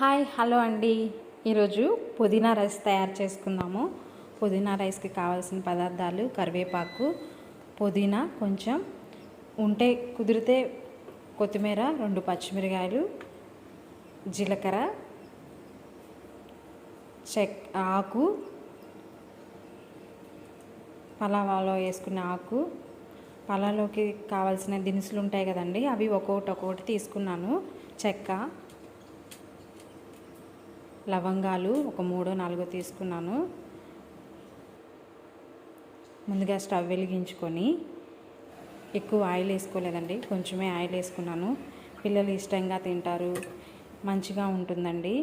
Hi hello అండి. ఈరోజు పుదీనా రైస్ తయారు చేసుకుందాము. పుదీనా రైస్కి కావాల్సిన పదార్థాలు కరివేపాకు పుదీనా కొంచెం ఉంటే కుదిరితే కొత్తిమీర రెండు పచ్చిమిరకాయలు జీలకర్ర చెక్ ఆకు పలావాలో వేసుకున్న ఆకు పలాలోకి కావాల్సిన దినుసులు ఉంటాయి కదండి అవి ఒక్కొక్కటి ఒక్కొక్కటి తీసుకున్నాను. చెక్క లవంగాలు ఒక మూడో నాలుగో తీసుకున్నాను. ముందుగా స్టవ్ వెలిగించుకొని ఎక్కువ ఆయిల్ వేసుకోలేదండి కొంచెమే ఆయిల్ వేసుకున్నాను. పిల్లలు ఇష్టంగా తింటారు మంచిగా ఉంటుందండి.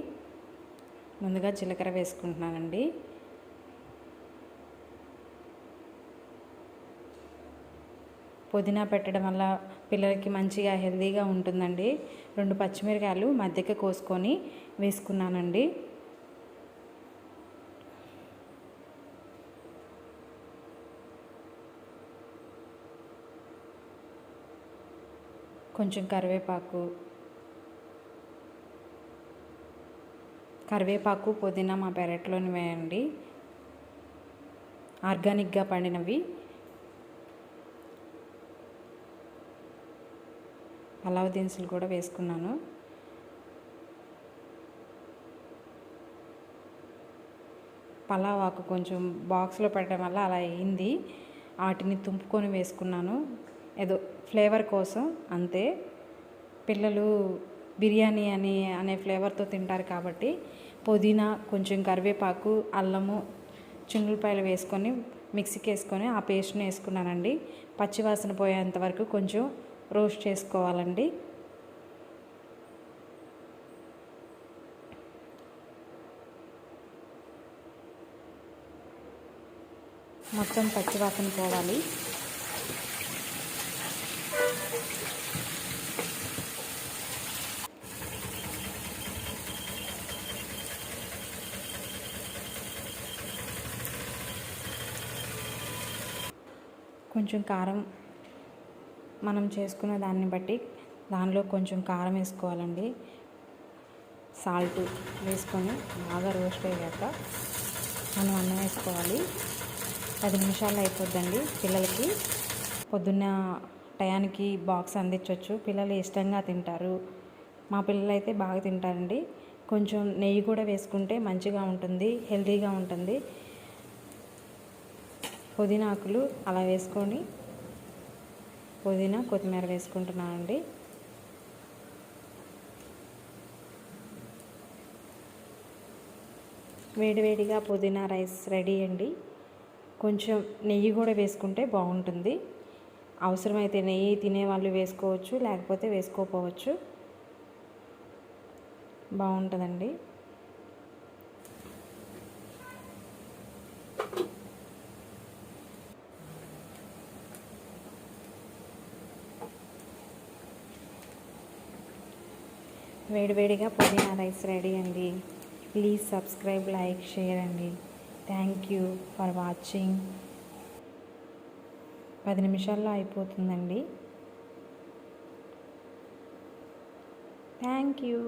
ముందుగా జీలకర్ర వేసుకుంటున్నానండి. పుదీనా పెట్టడం వల్ల పిల్లలకి మంచిగా హెల్తీగా ఉంటుందండి. రెండు పచ్చిమిరకాయలు మధ్యకి కోసుకొని వేసుకున్నానండి. కొంచెం కరివేపాకు కరివేపాకు పుదీనా మా పెరట్లోని వేయండి ఆర్గానిక్గా పండినవి. పలావ్ దినుసులు కూడా వేసుకున్నాను. పలావ్ ఆకు కొంచెం బాక్స్లో పెట్టడం వల్ల అలా అయింది. వాటిని తుంపుకొని వేసుకున్నాను. ఏదో ఫ్లేవర్ కోసం అంతే. పిల్లలు బిర్యానీ అని అనే ఫ్లేవర్తో తింటారు కాబట్టి పుదీనా కొంచెం కరివేపాకు అల్లము చున్నులపాయలు వేసుకొని మిక్సీకి వేసుకొని ఆ పేస్ట్ని వేసుకున్నానండి. పచ్చివాసన పోయేంత వరకు కొంచెం రోస్ట్ చేసుకోవాలండి. మొత్తం పచ్చివాసన పోవాలి. కొంచెం కారం మనం చేసుకున్న దాన్ని బట్టి దానిలో కొంచెం కారం వేసుకోవాలండి. సాల్ట్ వేసుకొని బాగా రోస్ట్ అయ్యాక మనం అన్నం వేసుకోవాలి. పది నిమిషాలు అయిపోద్దండి. పిల్లలకి పొద్దున్న టయానికి బాక్స్ అందించవచ్చు పిల్లలు ఇష్టంగా తింటారు. మా పిల్లలు అయితే బాగా తింటారండి. కొంచెం నెయ్యి కూడా వేసుకుంటే మంచిగా ఉంటుంది హెల్తీగా ఉంటుంది. పుదీనాకులు అలా వేసుకొని పుదీనా కొత్తిమీర వేసుకుంటున్నాను అండి. వేడివేడిగా పుదీనా రైస్ రెడీ అండి. కొంచెం నెయ్యి కూడా వేసుకుంటే బాగుంటుంది. అవసరమైతే నెయ్యి తినేవాళ్ళు వేసుకోవచ్చు లేకపోతే వేసుకోకపోవచ్చు బాగుంటుందండి. వేడివేడిగా పుదీనా రైస్ రెడీ అండి. ప్లీజ్ సబ్స్క్రైబ్ లైక్ షేర్ అండి. Thank you for watching. పది నిమిషాల్లో అయిపోతుందండి. Thank you.